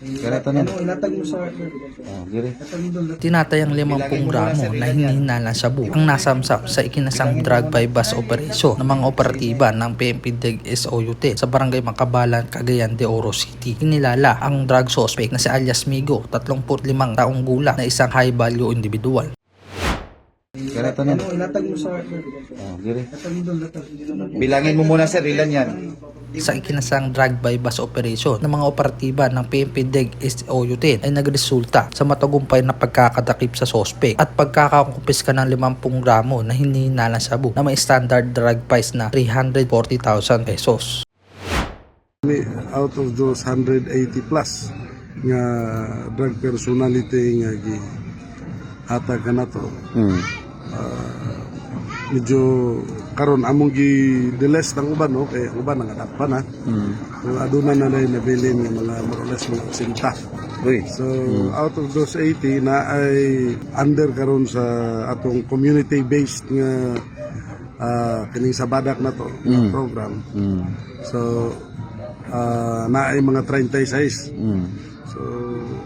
Ganito na. Ano, ilatag mo sa... Oh, dire. Ilatag mo doon. Tinatayang 50 gramo na hinihina sa buo ang nasamsam sa ikinasang drug by bus operation ng mga operatiba ng PMP DEG SOUT sa barangay Makabalan, Cagayan de Oro City. Inilala ang drug suspect na si alias Migo, 35 taong gulang na isang high value individual. Ganito na. Ano, ilatag mo sa... Oh, mo doon, ilatag. Bilangin mo muna sir, ilan yan? Sa ikinasang drug by bus operation ng mga operatiba ng PMP DEG SOUT ay nagresulta sa matagumpay na pagkakatakip sa sospek at pagkakakumpiska ng 50 gramo na hinihina ng sabu na may standard drug price na 340,000 pesos. Out of those 180 plus nga drug personality nga gi hatag ka na to Hmm. Medyo karon among gi diles ng uban no kay ang uban nangadak pa na Hmm. so aduna na na nabilin nga mga more or less mga sinta Uy. so out of those 80 na ay under karon sa atong community based nga ah, kining sa badak na to nga program Hmm. so ah, na ay mga 36 Hmm. So,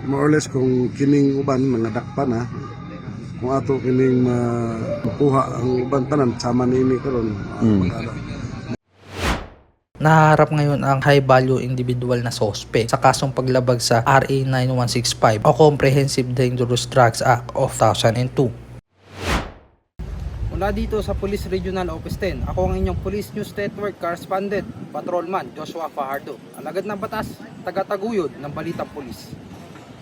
more or less kung kining uban mga dakpa na kung ato kining makuha ang uban tanan sama nini karon uh, Mm. Naharap ngayon ang high value individual na sospek sa kasong paglabag sa RA 9165 o Comprehensive Dangerous Drugs Act of 2002. Mula dito sa Police Regional Office 10, ako ang inyong Police News Network Correspondent, Patrolman Joshua Fajardo. Alagad ng batas, taga-taguyod ng Balitang Police.